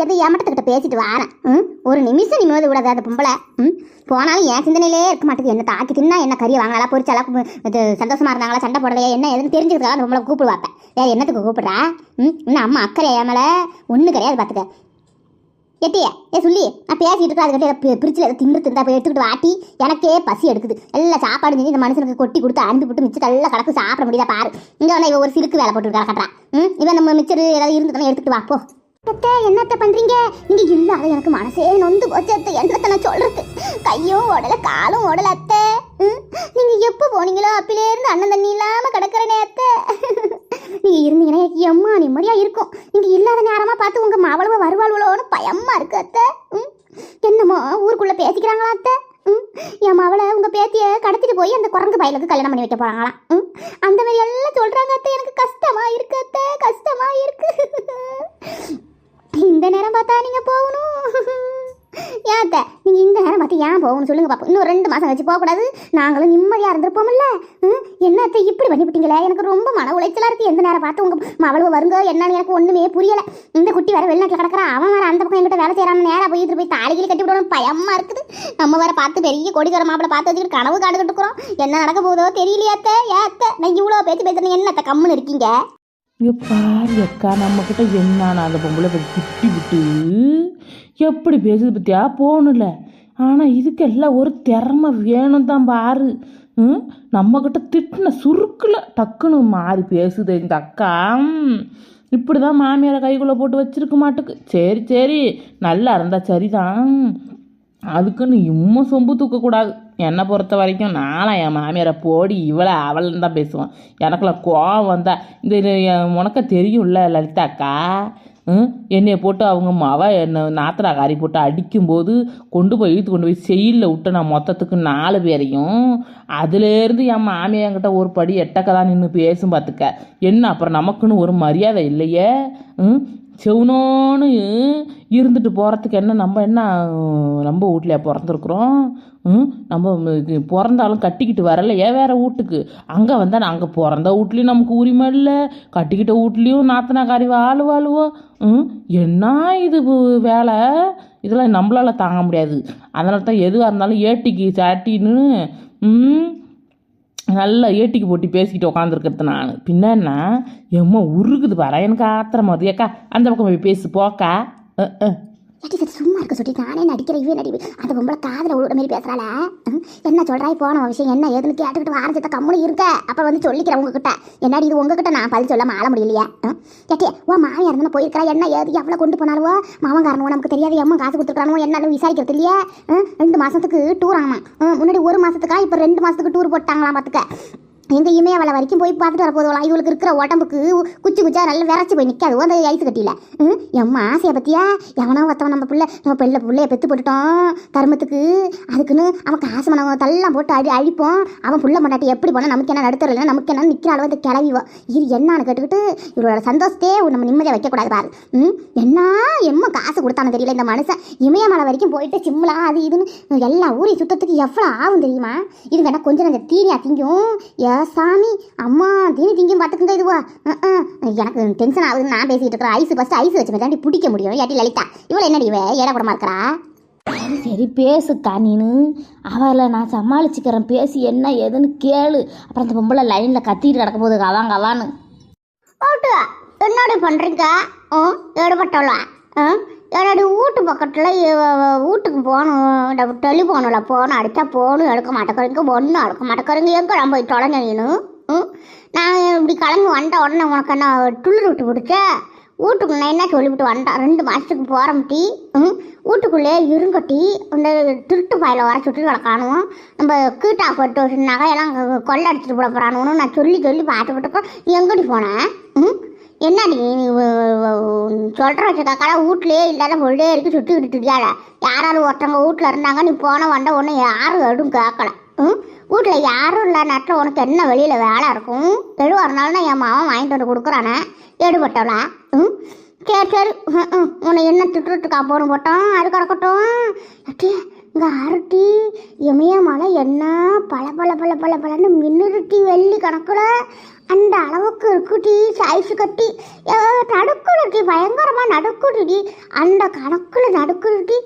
பற்றியாவது ஏமாட்டத்துக்கிட்ட பேசிட்டு வாரேன். ம்? ஒரு நிமிஷம் நிம்மதி விடாது அது பொம்பளை. ம்? போனாலும் என் சிந்தனையிலே இருக்க மாட்டேங்குது. என்ன தாக்கி தின்னா என்ன கறியை வாங்கினாலா பொரிச்சாலா இது சந்தோஷமா இருந்தாங்களா சண்டை போடலையா என்ன எதுன்னு தெரிஞ்சுக்கிறதுக்காக அந்த பொம்பளை கூப்பிடுவாப்ப வேற என்னத்துக்கு கூப்பிடுறா? ம்? இன்னும் அம்மா அக்கறை ஏமலை ஒன்றும் கிடையாது பார்த்துக்க. எட்டிய? ஏ சொல்லி. நான் பேசிட்டு இருக்கேன் அதுக்கிட்ட பிரிச்சில் ஏதோ திங்கு தின்றா போய் எடுத்துக்கிட்டு வாட்டி. எனக்கே பசி எடுக்குது. எல்லாம் சாப்பாடு செஞ்சு இந்த மனுஷனுக்கு கொட்டி கொடுத்து அனுப்பி விட்டு மிச்சம் எல்லாம் கலக்கு சாப்பிட முடியுதா பாரு. இங்கே வந்து இவன் ஒரு சிலுக்கு வேலை போட்டு கட்டுறா. ம்? இவன் நம்ம மிச்சர் ஏதாவது இருந்ததுன்னா எடுத்துகிட்டு வா போ. அத்தை என்னத்த பண்றீங்க? நீங்க இல்லாத எனக்கு மனசே நொந்து போச்சு அத்தை. என்னத்த நான் சொல்றது? கையும் ஓடல காலும் ஓடல அத்தை. ம், நீங்க எப்போ போனீங்களோ அப்பிலே இருந்து அண்ணன் தண்ணி இல்லாம கிடக்குறனே அத்தை. நீங்க இருந்தீங்கன்னா எனக்கு எம்மா நிம்மதியா இருக்கும். நீங்க இல்லாத நேரமா பார்த்து உங்க மாவளவ வருவாள்வளோன்னு பயமா இருக்கு அத்தை. ம், என்னமோ ஊருக்குள்ள பேசிக்கிறாங்களா அத்தை? ம், என் மவளை உங்க பேத்திய கடத்திட்டு போய் அந்த குரங்கு பயலுக்கு கல்யாணம் பண்ணி வைக்க போறாங்களாம். ம், அந்த மாதிரி எல்லாம் சொல்றாங்க அத்தை. எனக்கு கஷ்டமா இருக்கு அத்தை. கஷ்டமா இருக்கு. இந்த நேரம் பார்த்தா நீங்கள் போகணும். ஏத்த நீங்கள் இந்த நேரம் பார்த்து ஏன் போகணும்? சொல்லுங்கள் பாப்போம். இன்னும் ரெண்டு மாதம் கழிச்சு போகக்கூடாது. நாங்களும் நிம்மதியாக இருந்திருப்போம்ல. ம், இப்படி பண்ணிவிட்டீங்களே? எனக்கு ரொம்ப மன உளைச்சலாக இருக்கு. எந்த நேரம் பார்த்து உங்கள் மவளவு வருங்க என்னன்னு எனக்கு ஒன்றுமே புரியலை. இந்த குட்டி வேற வெளிநாட்டில் கிடக்கிறா. அவன் வேற அந்த பக்கம் எங்கிட்ட வேலை செய்யறான்னு நேராக போய் போய் தாலிகிலி கட்டி விடணும் பயமாக இருக்குது. நம்ம வேற பார்த்து பெரிய கொடிக்கிற மாப்பிளை பார்த்து வச்சுக்கிட்டு கனவு காண்டுகிட்டு இருக்கிறோம். என்ன நடக்க போதோ தெரியலையாத்த ஏத்த ஏன் நான் இவ்வளோ பேச்சு பேசுறேன் என்னத்த கம்முன்னு இருக்கீங்க? இங்கே பாரு அக்கா நம்மக்கிட்ட என்ன அந்த பொம்பளை பற்றி திட்டி விட்டு எப்படி பேசுது பற்றியா போகணும்ல. ஆனால் இதுக்கெல்லாம் ஒரு திறமை வேணும் தான் பாரு. ம்? நம்மக்கிட்ட திட்டின சுருக்கில் டக்குன்னு மாறி பேசுது இந்த அக்கா. இப்படி தான் மாமியாரை கைக்குள்ளே போட்டு வச்சிருக்க மாட்டுக்கு. சரி சரி. நல்லா இருந்தால் சரிதான். அதுக்குன்னு இம்மும் சொம்பு தூக்கக்கூடாது. என்னை பொறுத்த வரைக்கும் நானும் என் மாமியாரை போடி இவளை அவள்னு தான் பேசுவேன். எனக்குலாம் கோவம் வந்தா இந்த இது உனக்க தெரியும்ல லலிதாக்கா? ம்? என்னைய போட்டு அவங்க மவ என்னை நாத்தரா காரி போட்டு அடிக்கும்போது கொண்டு போய் இழுத்து கொண்டு போய் செயலில் விட்டு நான் மொத்தத்துக்கு நாலு பேரையும். அதுலேருந்து என் மாமியார் என்கிட்ட ஒரு படி எட்டக்க தான் நின்று பேசும் பார்த்துக்க என்ன அப்புறம் நமக்குன்னு ஒரு மரியாதை இல்லையே? ம்? செவனோன்னு இருந்துட்டு போகிறதுக்கு என்ன நம்ம என்ன நம்ம வீட்லையா பிறந்திருக்குறோம்? நம்ம பிறந்தாலும் கட்டிக்கிட்டு வரலையே வேறு வீட்டுக்கு? அங்கே வந்தால் நாங்கள் பிறந்த வீட்லேயும் நமக்கு உரிமை இல்லை. கட்டிக்கிட்ட வீட்லேயும் நாத்தனாக்காரி வாழு வாழுவோம் ம்? என்ன இது வேலை? இதெல்லாம் நம்மளால தாங்க முடியாது. அதனால தான் எதுவாக இருந்தாலும் ஏட்டிக்கு சாட்டின்னு ம்? நல்லா ஏட்டிக்கு போட்டி பேசிக்கிட்டு உட்காந்துருக்கிறது நான். பின்னா எம்மா உருகுது பாரு. எனக்கு ஆத்திரமா ஏக்கா அந்த பக்கம் போய் பேசு போக்கா. அஹ், அஹ். சும்மா இருக்க சொல்லி நானே நடிக்கிற இவே நடி. அந்த பொம்பளை காதில் உழுற மாதிரி பேசுறாள. என்ன சொல்றாய்? போன விஷயம் என்ன? ஏதுன்னு கேட்டுக்கிட்டு வாரஞ்சத்த கம்முனு இருக்க. அப்ப வந்து சொல்லிக்கிறேன் உங்ககிட்ட. என்னடி இது? உங்ககிட்ட நான் பதில் சொல்லாம ஆள முடியலையா. ம், கேட்டியே ஓ மாமியார் இருந்தா போயிருக்கிறா. என்ன ஏது எவ்வளவு கொண்டு போனாலுவோ? காரணம் நமக்கு தெரியாது. எம்மா காசு கொடுத்துருக்கானோ என்னன்னு விசாரிக்கிறது இல்லையா? ரெண்டு மாசத்துக்கு டூர் ஆமாம் முன்னாடி ஒரு மாசத்துக்கா இப்ப ரெண்டு மாசத்துக்கு டூர் போட்டாங்களாம் பார்த்துக்க எங்கேயுமே இமயமலை வரைக்கும் போய் பார்த்துட்டு வர போதுவலாம் இவளுக்கு இருக்கிற உடம்புக்கு குச்சி குச்சா நல்லா விரைச்சி போய் நிற்காது அந்த ஐஸ் கட்டியில. ம்? எம்மா ஆசையை பற்றியா எவனோ ஒருத்தவன் நம்ம பிள்ளை நம்ம பிள்ளை பிள்ளைய பெற்று போட்டுட்டோம் தர்மத்துக்கு. அதுக்குன்னு அவன் காசு மனம் தள்ளம் போட்டு அடி அழிப்போம் அவன் புள்ள மண்டாட்டி எப்படி போனால் நமக்கு என்ன நடுத்தரல நமக்கு என்ன நிற்கிற அளவு வந்து கிளவிவோ. இது என்னன்னு கேட்டுக்கிட்டு இவளோட சந்தோஷத்தையே நம்ம நிம்மதியாக வைக்கக்கூடாது பாரு. ம்? என்ன எம்ம காசு கொடுத்தானு தெரியல இந்த மனுஷன். இமயமலை வரைக்கும் போயிட்டு சிம்லா அது இதுன்னு எல்லா ஊரையும் சுத்தத்துக்கு எவ்வளோ ஆகும் தெரியுமா? இது வேணா கொஞ்சம் கொஞ்சம் தீனியாக திங்கும். ஏ சாமி அம்மா தீனி திங்கும் பார்த்துக்குங்க இதுவா. எனக்கு டென்ஷன் ஆகுதுன்னு நான் பேசிட்டு இருக்கிறேன். ஐஸ் ஃபஸ்ட்டு ஐஸ் வச்சு தாண்டி பிடிக்க முடியும். ஏட்டி லலிதா இவளை என்னடி இவ? ஏடப்படமா இருக்கிறா? சரி சரி பேசுக்கா நீனு அவளை நான் சமாளிச்சுக்கிறேன். பேசி என்ன ஏதுன்னு கேளு. அப்புறம் அந்த பொம்பளை லைனில் கத்திட்டு கிடக்க போகுது. கவான்னு. ஓட்டு என்னடி பண்ணுறீங்க ம் ஈடுபட்டவளா ம் என்னோட வீட்டு பக்கத்தில் வீட்டுக்கு போகணும் டெலிஃபோனில் போகணும் அடித்தா போகணும் எடுக்க மாட்டேக்கிறீங்க ஒன்றும் எடுக்க மாட்டேக்கிறீங்க எங்கே நம்ம போய் தொலைஞ்ச நீனு? ம்? நான் இப்படி கிளம்பி வந்த உடனே உனக்கு என்ன துளிர் விட்டு பிடிச்ச வீட்டுக்கு நான் என்ன சொல்லிவிட்டு வந்தேன் ரெண்டு மாதத்துக்கு போகிறோம் டீ. ம்? வீட்டுக்குள்ளே இருங்கட்டி இந்த திருட்டு பாயில் வர சுட்டு கிடக்கானுவோம் நம்ம கீட்டா போட்டு நகையெல்லாம் கொள்ளை அடிச்சுட்டு போட போகிறானுன்னு நான் சொல்லி சொல்லி பார்த்துக்கிட்டு நீ எங்கடி போனேன் ம்? என்னடி நீ சொல்கிற வச்சுக்காக்கால வீட்லேயே இல்லாத உள்ளே இருக்கு சுற்றி விட்டுட்டியால யாராவது ஒருத்தவங்க வீட்டில் இருந்தாங்க நீ போன வந்த ஒன்று யாரும் அடும் கேட்கல ம்? வீட்டில் யாரும் இல்லை நேரத்தில் உனக்கு என்ன வெளியில் வேலை இருக்கும்? எதுவாக இருந்தாலும் என் மாவன் வாங்கிட்டு வந்து கொடுக்குறானே. எடுபட்டவளா ம்? சரி சரி. ம், உன்னை என்ன திட்டுறதுக்கா போன போட்டோம் அது கிடக்கட்டும். இங்கே அரட்டி இமயமலை என்ன பல பல பல பல பலன்னு மின்னுருட்டி வெள்ளி கணக்கில் அந்த அளவுக்கு இருக்குட்டி சைஸ் கட்டி. ஏ, பயங்கரமாக நடுக்குடுடி அந்த கணக்கில் நடுக்குடுடி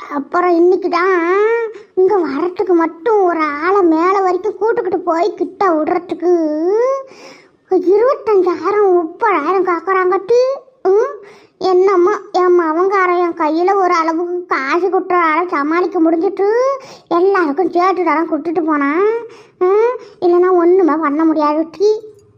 அப்புறம் இன்னைக்கு தான் இங்கே வரத்துக்கு மட்டும் ஒரு ஆளை மேலே வரைக்கும் கூட்டுக்கிட்டு போய் கிட்ட விடுறதுக்கு. இருபத்தஞ்சாயிரம் முப்பதாயிரம் காக்குறாங்கட்டி. என்னம்மா என் மவங்காரன் என் கையில் ஒரு அளவுக்கு காசு கொடுத்தால சமாளிக்க முடிஞ்சிட்டு எல்லாருக்கும் சேர்த்து தரம் கொடுத்துட்டு போனேன்? இல்லைன்னா ஒன்றுமே பண்ண முடியாது. டீ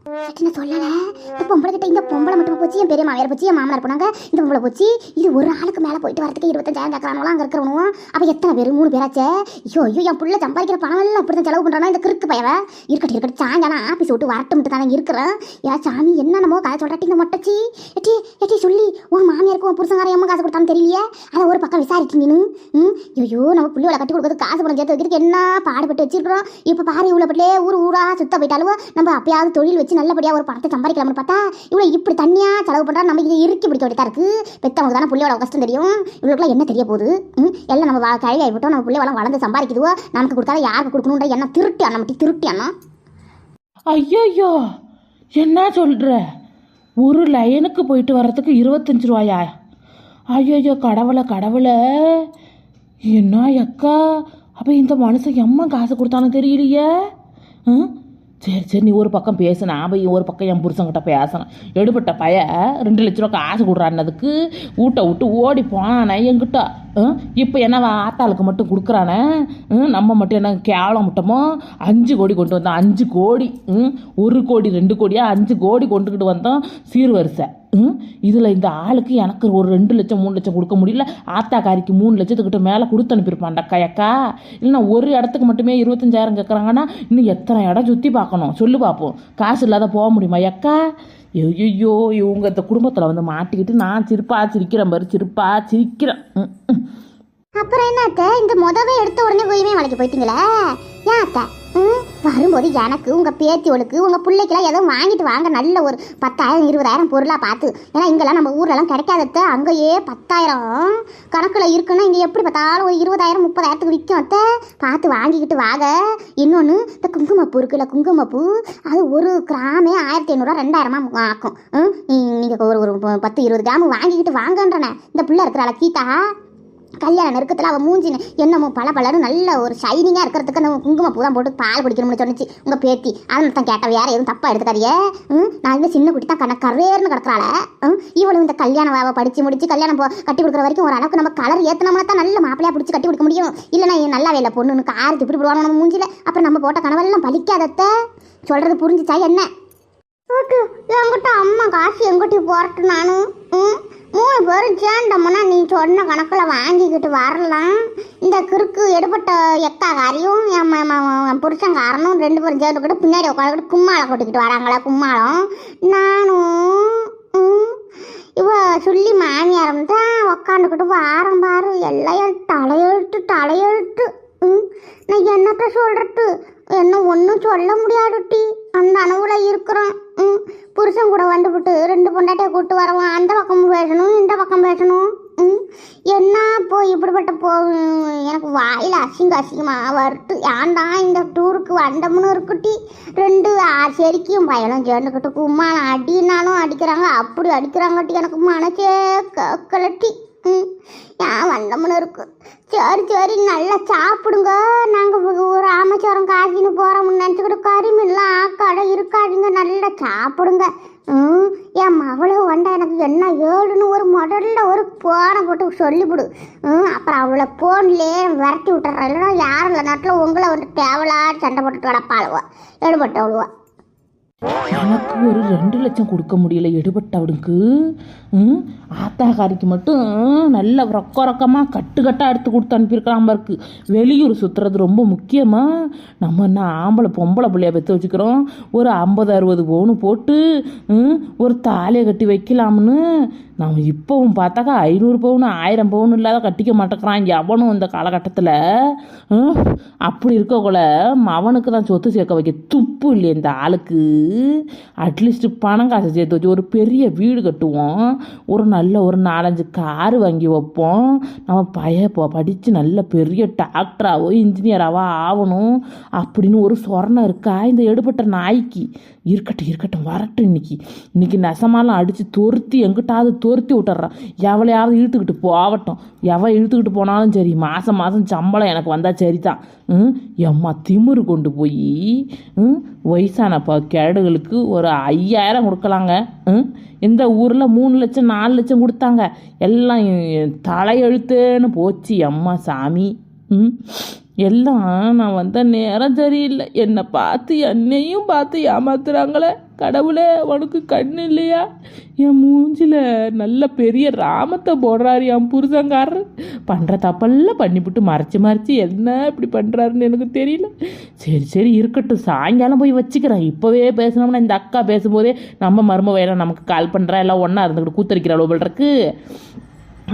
என்ன சொல்லல இந்த பொம்பளை கிட்ட இந்த பொம்பளை மட்டும் போச்சு என் பெரிய மாமியார் போச்சு என் மாமனார் போனாங்க இந்த பொம்பளை போச்சு. இது ஒரு ஆளுக்கு மேலே போயிட்டு வரதுக்கு இருபத்தஞ்சாயிரம் கேட்கறானுவோ அங்கே இருக்கிறவனும் அப்போ எத்தனை பேர்? மூணு பேராச்சே. ஐயோ ஐயோ என் புள்ள சம்பாதிக்கிற பணம் எல்லாம் அப்படி தான் செலவு பண்ணுறானா இந்த கிறுக்கு பயவை. இருக்கட்டும் இருக்கட்டும் சாயங்காலம் ஆஃபீஸ் விட்டு வரட்டும்ட்டு தானே இருக்கிறேன். ஏ சாமி என்னென்னமோ கதை சொல்கிறாட்டி இந்த மொட்டச்சி. எட்டி எட்டி சொல்லி உன் மாமியாருக்கும் உன் புருஷங்கார எம்மா காசு கொடுத்தான்னு தெரியலையே? அதை ஒரு பக்கம் விசாரிச்சு நீனு ம்? ஐயோ நம்ம புள்ளியோட கட்டி கொடுக்குறது காசு பணம் சேர்த்து வைக்கிறதுக்கு என்ன பாடுபட்டு வச்சிருக்கிறோம்? இப்போ பாரு இவ்வளோ பட்டிலே ஊர் ஊரா சுத்த போயிட்டாலும் நம்ம அப்பயாவது தொழில் வச்சு நல்லபடியாக ஒரு பணத்தை சம்பாதிக்கலாம்னு பார்த்தா இவ்வளோ இப்படி தனியாக செலவு பண்ணுறா நம்ம இதை இறுக்கி பிடிக்க வேண்டியதா இருக்குது பெத்தவங்க தானே பிள்ளையோட கஷ்டம் தெரியும். இவங்களுக்குலாம் என்ன தெரிய போகுது? ம்? எல்லாம் நம்ம வா- கழுவி ஆகிவிட்டோம் நம்ம பிள்ளைவெல்லாம் வளர்ந்து சம்பாதிக்குதுவோ? நமக்கு கொடுக்காத யாருக்கு கொடுக்கணுன்ற என்ன திருட்டி அண்ணன் மட்டும் திருட்டி அண்ணா. ஐயோ என்ன சொல்கிற ஒரு லைனுக்கு போயிட்டு வர்றதுக்கு இருபத்தஞ்சு ரூபாயா? ஐயோ கடவுளை கடவுளை. என்ன அக்கா? அப்போ இந்த மனுஷன் எம்மா காசு கொடுத்தானு தெரியலையே? ம்? சரி சரி நீ ஒரு பக்கம் பேசு நான் போய் ஒரு பக்கம் என் புருஷன்கிட்ட பேசணும். எடுபட்ட பைய ரெண்டு லட்ச ரூபா காசு கொடுறான்னதுக்கு வீட்டை விட்டு ஓடி போனான் என்கிட்ட. இப்போ என்ன ஆத்தாளுக்கு மட்டும் கொடுக்குறானே? நம்ம மட்டும் என்ன கேவலம் முட்டமோ? அஞ்சு கோடி கொண்டு வந்தோம். அஞ்சு கோடி. ம், ஒரு கோடி ரெண்டு கோடியாக அஞ்சு கோடி கொண்டுக்கிட்டு வந்தோம் சீர்வரிசை. ம்? இதில் இந்த ஆளுக்கு எனக்கு ஒரு ரெண்டு லட்சம் மூணு லட்சம் கொடுக்க முடியல. ஆத்தாக்காரிக்கு மூணு லட்சத்துக்கிட்ட மேலே கொடுத்து அனுப்பியிருப்பான்டா கையக்கா இல்லைனா இல்லைன்னா ஒரு இடத்துக்கு மட்டுமே இருபத்தஞ்சாயிரம் கேட்குறாங்கன்னா இன்னும் எத்தனை இடம் சுற்றி பார்க்கணும்? சொல்லு பார்ப்போம் காசு இல்லாத போக முடியுமா அக்கா? ஐயோ இவங்க இந்த குடும்பத்தில் வந்து மாட்டிக்கிட்டு நான் சிரிப்பா சிரிக்கிறேன் பாரு சிரிப்பா சிரிக்கிறேன். அப்புறம் என்ன அத்தை? இந்த முதவே எடுத்த உடனே கோயிமே வளைக்க போயிட்டீங்களே? ஏன் அத்தை? வரும்போது எனக்கு உங்கள் பேத்தியோளுக்கு உங்கள் பிள்ளைக்கெல்லாம் எதுவும் வாங்கிட்டு வாங்க. நல்ல ஒரு பத்தாயிரம் இருபதாயிரம் பொருளாக பார்த்து. ஏன்னா இங்கெல்லாம் நம்ம ஊர்லலாம் கிடைக்காதத்த. அங்கேயே பத்தாயிரம் கணக்கில் இருக்குன்னா இங்கே எப்படி பார்த்தாலும் ஒரு இருபதாயிரம் முப்பதாயிரத்துக்கு விற்கும் அத்தை. பார்த்து வாங்கிக்கிட்டு வாங்க. இன்னொன்று இந்த குங்குமப்பூ இருக்குல்ல குங்குமப்பூ அது ஒரு கிராமே ஆயிரத்தி ஐநூறுரூவா ரெண்டாயிரமா ஆக்கும். நீங்கள் ஒரு ஒரு பத்து இருபது கிராம் வாங்கிக்கிட்டு வாங்கன்றனே. இந்த பிள்ளை இருக்கிறாள் கீதா. கல்யாண நெருக்கத்தில் அவள் மூஞ்சி என்னமோ பல பலரும் நல்ல ஒரு ஷைனிங்காக இருக்கிறதுக்கு நம்ம குங்குமப்பூ தான் போட்டு பால் குடிக்கணும்னு சொன்னிச்சு. உங்கள் பேத்தி. அதனால தான் கேட்ட வேற எதுவும் தப்பாக எடுத்துக்காதியே ம் நான் இந்த சின்ன குட்டி தான் கண்ண கரேர்னு கிடக்குறாள. ம் இவளும் இந்த கல்யாணம் வாவை படித்து முடிச்சு கல்யாணம் போ- கட்டி கொடுக்குற வரைக்கும் ஒரு அளவுக்கு நம்ம கலர் ஏற்றினோம்னா தான் நல்ல மாப்பிளையா பிடிச்சி கட்டி கொடுக்க முடியும். இல்லைனா என் நல்லா வேலை பொண்ணுன்னு காரி இப்படி விடுவானோ நம்ம மூஞ்சியில். அப்புறம் நம்ம போட்ட கனவெல்லாம் பழிக்காதத்த. சொல்கிறது புரிஞ்சிச்சா என்ன? என்கிட்ட அம்மா காசு எங்கிட்ட போறட்டு நானும் ம்? மூணு பேரும் சேர்ந்தோம்னா நீ சொன்ன கணக்கில் வாங்கிக்கிட்டு வரலாம். இந்த கிறுக்கு எடுபட்ட எக்காகாரியும் என் புருஷன் ம- ரெண்டு பேரும் சேர்ந்துக்கிட்டு பின்னாடி உட்காந்துக்கிட்டு கும்மாளம் கொட்டிக்கிட்டு வராங்களா கும்மாளம். நானும் ம், இவ சொல்லி மாமியாரம் தான் உக்காந்துக்கிட்டு வாரம் பாரு. எல்லாம் தலையெழுத்து தலையெழுத்து. ம்? நான் என்னத்த சொல்கிறது என்ன ஒன்றும் சொல்ல முடியாதுட்டி. அந்த அணுவில் இருக்கிறோம். புருஷன் கூட வந்துவிட்டு ரெண்டு பொண்டாட்டியை கூட்டு வரவும் அந்த பக்கம் பேசணும் இந்த பக்கம் பேசணும். ம் என்ன போ இப்படிப்பட்ட போ எனக்கு வாயில் அசிங்க அசிங்கமாக வருது. ஏன்டா இந்த டூருக்கு வந்தோம்னு இருக்குட்டி? ரெண்டு ஆ- செரிக்கும் பயணம் சேர்ந்துக்கிட்டு கும்மான அடினாலும் அடிக்கிறாங்க அப்படி அடிக்கிறாங்கட்டி எனக்கு மனசே கலட்டி ம் ஏன் வந்தோம்னு இருக்கு? சரி சரி நல்லா சாப்பிடுங்க. நாங்கள் ராமச்சோரம் காசின்னு போகிறோம்னு நினச்சிக்கிட்டு கறிமீன்லாம் ஆக்காட இருக்காதுங்க. நல்லா சாப்பிடுங்க. என் மவளை வந்தா எனக்கு என்ன ஏழுன்னு ஒரு முதல்ல ஒரு போனை போட்டு சொல்லிவிடு. ம் அப்புறம் அவளை போன்லேயே விரட்டி விட்டுறேன். இல்லைன்னா யாரும் இல்லை நாட்டில் உங்களை வந்து தேவலா சண்டை போட்டுட்டு கிடப்பாளுவா அவ்வளோவா எனக்கு ஒரு ரெண்டு லட்சம் கொடுக்க முடியல எடுபட்டவனுக்கு. ம்? ஆத்தாக்காரிக்கு மட்டும் நல்ல ரொக்க ரொக்கமாக கட்டு கட்டாக எடுத்து கொடுத்து அனுப்பியிருக்கலாம் பாருக்கு வெளியூர் சுற்றுறது ரொம்ப முக்கியமாக நம்ம என்ன ஆம்பளை பொம்பளை பிள்ளைய பெற்று வச்சுக்கிறோம்? ஒரு ஐம்பது அறுபது பவுனு போட்டு ஒரு தாலியை கட்டி வைக்கலாம்னு. நம்ம இப்போவும் பார்த்தாக்கா ஐநூறு பவுன் ஆயிரம் பவுன் இல்லாத கட்டிக்க மாட்டேக்கிறான் எவனும் இந்த காலகட்டத்தில். அப்படி இருக்கக்குள்ள அவனுக்கு தான் சொத்து சேர்க்க வைக்க துப்பு இல்லை இந்த ஆளுக்கு. அட்லீஸ்ட் பணம் காசு சேர்த்து வச்சு ஒரு பெரிய வீடு கட்டுவோம். ஒரு நல்ல ஒரு நாலஞ்சு கார் வாங்கி வைப்போம். நம்ம பய படித்து நல்ல பெரிய டாக்டராகவோ இன்ஜினியராகவோ ஆகணும். அப்படின்னு ஒரு சொரணம் இருக்கா? இந்த எடுபட்ட நாய்க்கு. இருக்கட்டும் இருக்கட்டும் வரட்டும் இன்னைக்கு. இன்னைக்கு நெசமாலாம் அடித்து தொருத்தி எங்கிட்டாவது துரத்தி விட்டுறான் எவளையாவது இழுத்துக்கிட்டு போகட்டும் எவன் இழுத்துக்கிட்டு போனாலும் சரி மாதம் மாதம் சம்பளம் எனக்கு வந்தால் சரி தான் ம்? எம்மா திமிரு கொண்டு போய் ம்? வயசான ப கேடுகளுக்கு ஒரு ஐயாயிரம் கொடுக்கலாங்க. ம்? இந்த ஊரில் மூணு லட்சம் நாலு லட்சம் கொடுத்தாங்க. எல்லாம் தலையெழுத்துன்னு போச்சு அம்மா சாமி. ம்? எல்லாம் நான் வந்த நேரம் சரியில்லை. என்னை பார்த்து என்னையும் பார்த்து ஏமாத்துறாங்களே. கடவுளே உனக்கு கண்ணு இல்லையா? என் மூஞ்சில் நல்ல பெரிய ராமத்தை போடுறாரு என் புருஷங்காரர் பண்ணுற தப்பெல்லாம் பண்ணிவிட்டு மறைச்சி மறைச்சி என்ன இப்படி பண்ணுறாருன்னு எனக்கு தெரியல. சரி சரி இருக்கட்டும். சாயங்காலம் போய் வச்சுக்கிறேன். இப்போவே பேசினோம்னா இந்த அக்கா பேசும்போதே நம்ம மரும வேலை நமக்கு கால் பண்ணுறா எல்லாம் ஒன்றா இருந்துக்கிட்டு கூத்தரிக்கிற அளவு இருக்கு.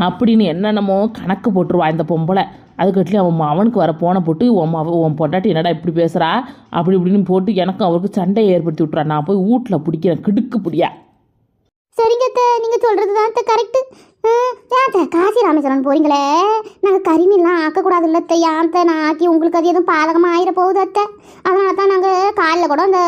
அப்படின்னு என்னென்னமோ கணக்கு போட்டுருவா இந்த பொம்பளை. அதுக்கட்லி அவன் அவனுக்கு வர போனை போட்டு உன் உன் பொண்டாட்டி என்னடா இப்படி பேசுகிறா அப்படி இப்படின்னு போட்டு எனக்கும் அவருக்கு சண்டையை ஏற்படுத்தி விட்றா நான் போய் வீட்டில் பிடிக்கிறேன் கிடுக்கு பிடியா. சரிங்க நீங்க சொல்றது தான் கரெக்ட் ஏன் காசி ராமேஸ்வரன் போறீங்களே? நாங்கள் கரிமீன்லாம் ஆக்கக்கூடாது இல்லை அத்தை. ஏன் அத்தை நான் ஆக்கி உங்களுக்கு அது எதுவும் பாதகமாக ஆயிர போகுது அத்தை. அதனால தான் நாங்கள் காலையில் கூட அந்த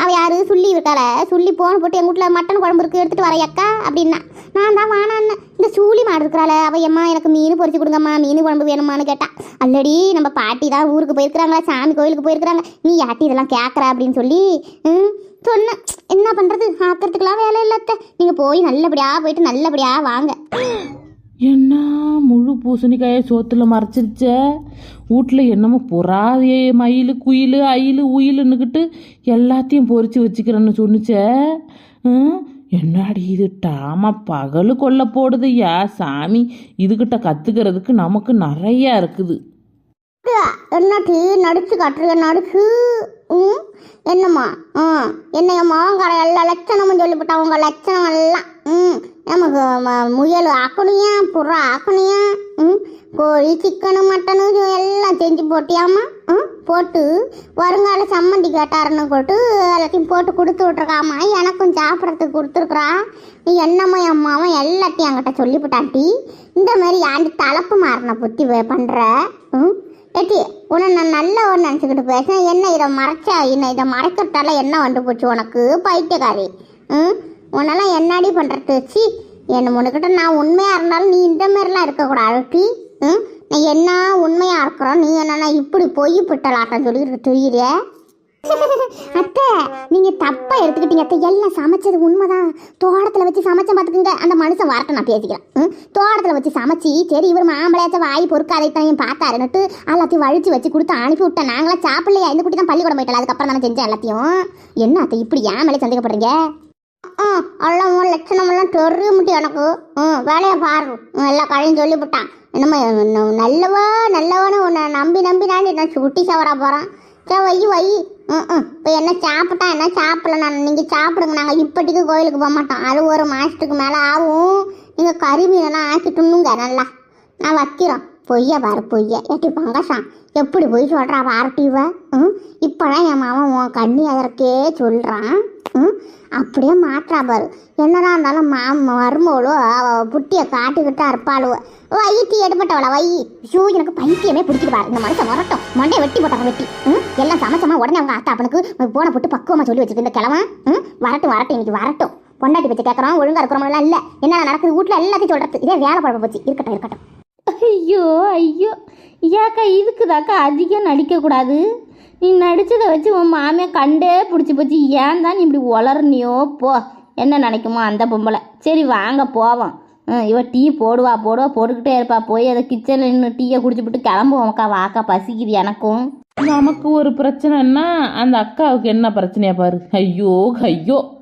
அவள் யாரு? சொல்லி இருக்காள. சொல்லி போன் போட்டு எங்கள் வீட்டில் மட்டன் குழம்பு இருக்கு எடுத்துட்டு வர அக்கா அப்படின்னா. நான் தான் வானான்னு இந்த சூழி மாடு இருக்கிறாள் அவள் எம்மா எனக்கு மீன் பொரிச்சு கொடுங்கம்மா மீன் குழம்பு வேணுமான்னு கேட்டா. அல்லடி நம்ம பாட்டி தான் ஊருக்கு போயிருக்கிறாங்களா சாமி கோயிலுக்கு போயிருக்கிறாங்க. நீ யாட்டி இதெல்லாம் கேட்குற அப்படின்னு சொல்லி ம் சொன்னேன். என்ன பண்ணுறது ஆக்கிறதுக்கெல்லாம் வேலை இல்லை நீங்கள் போய் நல்லபடியாக போயிட்டு நல்லபடியாக வாங்க. என்ன முழு பூசணிக்காயை சோத்துல மறைச்சிருச்சே. வீட்டில் என்னமோ புறா மயில் குயில் அயில் உயிலுன்னுக்கிட்டு எல்லாத்தையும் பொறிச்சு வச்சுக்கிறேன்னு சொன்னுச்சே. என்னடி இது? டாமா பகலு கொல்ல போடுது யா சாமி இதுகிட்ட கற்றுக்கிறதுக்கு நமக்கு நிறையா இருக்குது. என்னட்டி நடிச்சு காட்டுறிய? நடிச்சு ம்? என்னம்மா? ஆ என்னைய மகங்கார எல்லாம் லட்சணமும் சொல்லிவிட்டா உங்க லட்சணம் எல்லாம் ம். முயல் ஆக்கணியா புறா ஆக்கணியா ம்? கோழி சிக்கனு மட்டனு இது எல்லாம் செஞ்சு போட்டியாம்மா ம்? போட்டு வருங்கால சம்மந்தி கேட்டாருன்னு போட்டு எல்லாத்தையும் போட்டு கொடுத்து விட்ருக்காமா எனக்கும் சாப்பிட்றதுக்கு கொடுத்துருக்குறா. நீ என்னமோ அம்மாவும் எல்லாத்தையும் என்கிட்ட சொல்லிவிட்டாட்டி இந்த மாதிரி ஆண்டி தலப்பு மாறின புத்தி பண்ணுற ம்? ஏட்டி உன்னை நான் நல்ல ஒன்று நினச்சிக்கிட்டு பேசுனேன் என்ன இதை மறைச்சா? என்ன இதை மறைக்கிறதால என்ன வந்து போச்சு உனக்கு? பைத்தியக்காரி ம்? உன்னெல்லாம் என்னடி பண்ணுறது சி என்ன உனக்கிட்ட நான் உண்மையாக இருந்தாலும் நீ இந்த மாதிரிலாம் இருக்கக்கூடாது அழுத்தி ம்? நான் என்ன உண்மையாக இருக்கிறோம்? நீ என்னன்னா இப்படி பொய் பிட்டலாட்டம் சொல்லிட்டு தெரியுறிய? அத்தை நீங்கள் தப்பாக எடுத்துக்கிட்டீங்க அத்தை. எல்லாம் சமைச்சது உண்மைதான். தோட்டத்தில் வச்சு சமைச்சேன் பார்த்துக்குங்க. அந்த மனுஷன் வார்த்தை நான் பேசிக்கிறேன். ம், தோட்டத்தில் வச்சு சமைச்சி சரி இவர் மாம்பழையாச்சும் வாய் பொறுக்காதைத்தான் பார்த்தாருன்னுட்டு எல்லாத்தையும் வழிச்சு வச்சு கொடுத்து அனுப்பி விட்டேன். நாங்களாம் சாப்பிடலையா? இந்த குட்டி தான் பள்ளிக்கூடம் போயிட்டல அதுக்கப்புறம் தானே செஞ்சேன் எல்லாத்தையும். என்ன அத்தை இப்படி ஏன் மேலே சந்தேகப்படுறீங்க? ஆ எல்லாம் உன் லட்சணமெல்லாம் தெரிய முட்டி எனக்கு. ம் வேலையை பாரு. எல்லாம் எல்லா கழையும் சொல்லிவிட்டான். என்னமோ நல்லவா நல்லவனு உன்னை நம்பி நம்பி நான் நான் சுட்டி சவரா போகிறான் சரி வை வை. ம் ம் இப்போ என்ன சாப்பிட்டா என்ன சாப்பிடல நான். நீங்கள் சாப்பிடுங்க. நாங்கள் இப்போட்டிக்கு கோயிலுக்கு போக மாட்டோம். அது ஒரு மாதத்துக்கு மேலே ஆகும். நீங்கள் கறி மீனெல்லாம் ஆக்கி துண்ணுங்க நல்லா. நான் வைக்கிறோம் பொய்யா பாரு பொய்யா. ஏட்டி பங்கசான் எப்படி பொய் சொல்கிறா பாரட்டிவ ம் இப்போலாம் என் மாமன் உன் கண்ணி அதற்கே சொல்கிறான் ம்? அப்படியே மாற்றா பாரு. என்னடா இருந்தாலும் மாம் மருமவளோ அவ புட்டியை காட்டிக்கிட்டா இருப்பாளுவ வயிற்று எடுப்பட்டவள வை. ஐயோ எனக்கு பைத்தியமே பிடிச்சிட்டு பாரு இந்த மனுஷன் வரட்டும் மண்டையை வெட்டி போட்டாங்க வெட்டி. ம்? எல்லாம் சமைச்சமா உடனே அவங்க ஆத்தா அப்பனுக்கு போன போட்டு பக்குவமாக சொல்லி வச்சிருக்கு. இந்த கிழவன் ம்? வரட்டும் வரட்டும் இன்னைக்கு வரட்டும். பொண்டாட்டி பற்றி கேட்குறோம் ஒழுங்கா இருக்கிறவங்களாம் இல்லை. என்ன நடக்குது? வீட்டில் எல்லாத்தையும் சொல்கிறது இதே வேலை பழப்ப போச்சு. இருக்கட்டும் இருக்கட்டும். ஐயோ ஐயோ. ஏக்கா இதுக்குதாக்கா அதிகம் நடிக்கக்கூடாது? நீ நடித்ததை வச்சு உன் மாமியை கண்டே பிடிச்சி போச்சு. ஏன் தான் நீ இப்படி உளறனியோ? போ. என்ன நினைக்குமோ அந்த பொம்பளை. சரி வாங்க போவோம். இவ டீ போடுவா போடுவா போட்டுக்கிட்டே இருப்பா. போய் அதை கிச்சனில் நின்று டீயை குடிச்சுப்புட்டு கிளம்புவோம்க்கா வாக்கா பசிக்குது எனக்கும். நமக்கு ஒரு பிரச்சனைன்னா அந்த அக்காவுக்கு என்ன பிரச்சனையா பாரு? ஐயோ ஐயோ.